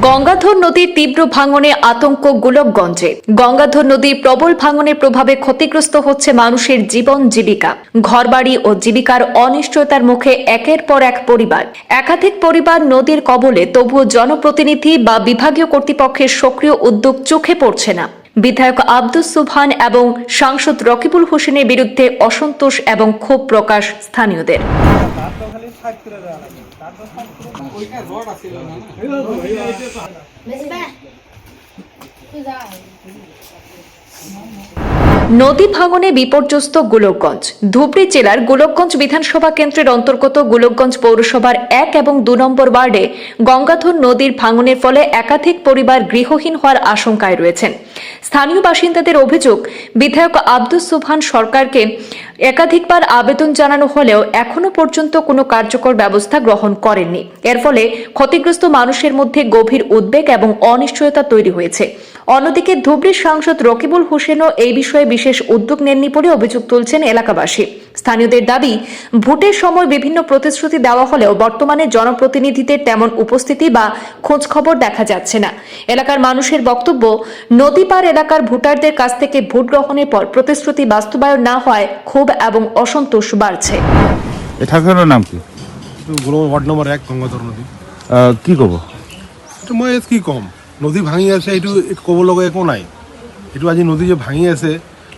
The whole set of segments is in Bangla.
গঙ্গাধর নদীর তীব্র ভাঙনে আতঙ্ক গোলকগঞ্জে। গঙ্গাধর নদীর প্রবল ভাঙনের প্রভাবে ক্ষতিগ্রস্ত হচ্ছে মানুষের জীবন জীবিকা। ঘরবাড়ি ও জীবিকার অনিশ্চয়তার মুখে একের পর এক পরিবার। একাধিক পরিবার নদীর কবলে, তবুও জনপ্রতিনিধি বা বিভাগীয় কর্তৃপক্ষের সক্রিয় উদ্যোগ চোখে পড়ছে না। বিধায়ক আব্দুস সুবহান এবং সাংসদ রকিবুল হোসেনের বিরুদ্ধে অসন্তোষ এবং ক্ষোভ প্রকাশ স্থানীয়দের। বেশি নদী ভাঙনে বিপর্যস্ত গোলকগঞ্জ। ধুবড়ী জেলার গোলকগঞ্জ বিধানসভা কেন্দ্রের অন্তর্গত গোলকগঞ্জ পৌরসভার এক এবং দু নম্বর ওয়ার্ডে গঙ্গাধর নদীর ভাঙনের ফলে একাধিক পরিবার গৃহহীন হওয়ার আশঙ্কায় রয়েছেন। স্থানীয় বাসিন্দাদের অভিযোগ, বিধায়ক আব্দুস সুবহান সরকারকে একাধিকবার আবেদন জানানো হলেও এখনও পর্যন্ত কোনো কার্যকর ব্যবস্থা গ্রহণ করেননি। এর ফলে ক্ষতিগ্রস্ত মানুষের মধ্যে গভীর উদ্বেগ এবং অনিশ্চয়তা তৈরি হয়েছে। অন্যদিকে ধুবড়ীর সাংসদ রকিবুল হোসেনও এই বিষয়ে বিশেষ উদ্যোগ নেননি বলে অভিযোগ তুলছেন এলাকাবাসী। স্থানীয়দের দাবি ভোটের সময় বিভিন্ন প্রতিশ্রুতি দেওয়া হলেও বর্তমানে জনপ্রতিনিধিদের তেমন উপস্থিতি বা খোঁজ খবর দেখা যাচ্ছে না। এলাকার মানুষের বক্তব্য নদী পার এলাকার ভোটারদের কাছ থেকে ভোট গ্রহণের পর প্রতিশ্রুতি বাস্তবায়ন না হয় ক্ষোভ এবং অসন্তোষ বাড়ছে। ঠাকুরের নাম কি? ওয়ার্ড নম্বর এক গঙ্গাধর নদী। কি কব? মই কি ক'ম? নদী ভাঙি আছে এইটো ক'ব লগা একো নাই। এইটো আজি নদী যে ভাঙি আছে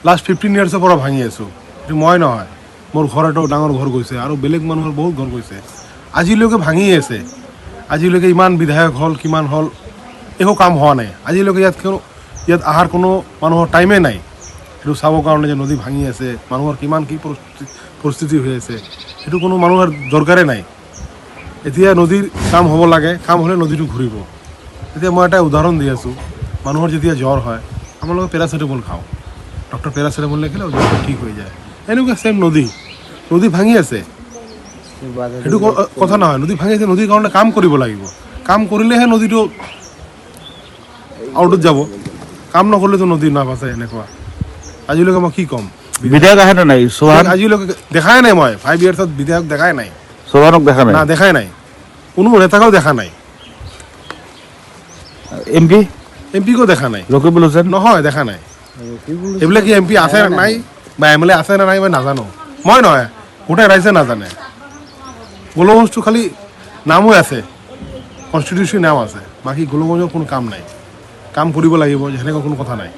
লাষ্ট ফিফটিন ইয়াৰ্ছৰ পৰা ভাঙি আছোঁ। এইটো মই নহয়, মোৰ ঘৰ এটা ডাঙৰ ঘৰ গৈছে আৰু বেলেগ মানুহৰ বহুত ঘৰ গৈছে। আজিলৈকে ভাঙি আছে। আজিলৈকে ইমান বিধায়ক হ'ল, কিমান হ'ল, একো কাম হোৱা নাই। আজিলৈকে ইয়াত কোনো, ইয়াত অহাৰ কোনো মানুহৰ টাইমে নাই। সেইটো চাবৰ কাৰণে যে নদী ভাঙি আছে, মানুহৰ কিমান কি পৰিস্থিতি হৈ আছে, সেইটো কোনো মানুহৰ দৰকাৰে নাই। এতিয়া নদীৰ কাম হ'ব লাগে, কাম হ'লে নদীটো ঘূৰিব। এতিয়া মই এটা উদাহৰণ দি আছোঁ, মানুহৰ যেতিয়া জ্বৰ হয় আমালোকে পেৰাচিটামল খাওঁ। ডক্টৰ পেৰাচিটামল লিখিলে জ্বৰটো ঠিক হৈ যায়। এনেকুৱা ছেম নদী। নদী ভাঙি আছে। সেইটো কথা নহয় নদী ভাঙি আছে নদীৰ কাৰণে কাম কৰিব লাগিব। কাম কৰিলেহে নদীটো আউটত যাব। কাম নকৰিলেতো নদী নাবাচে এনেকুৱা। আজিলৈকে মই কি ক'ম? বিধায়ক আহে নে নাই? চৌহান আজিলৈকে দেখাই নাই মই। ফাইভ ইয়াৰ্ছত বিধায়ক দেখাই নাই। চৌহানক দেখা নাই? না দেখাই নাই। কোনো নেতাকেও দেখা নাই। এম পি এম পিকো দেখা নাই। ৰকিবুল হোসেন? নহয় দেখা নাই। এইবিলাক কি এম পি আছে নাই? বা এম এল এ আছে নে নাই মই নাজানো। মই নহয়, গোটেই ৰাইজে নাজানে। গোলগঞ্জটো খালি নামো আছে কনষ্টিটিউশ্যন নাম আছে। বাকী গোলগঞ্জৰ কোনো কাম নাই। কাম কৰিব লাগিব, সেনেকুৱা কোনো কথা নাই।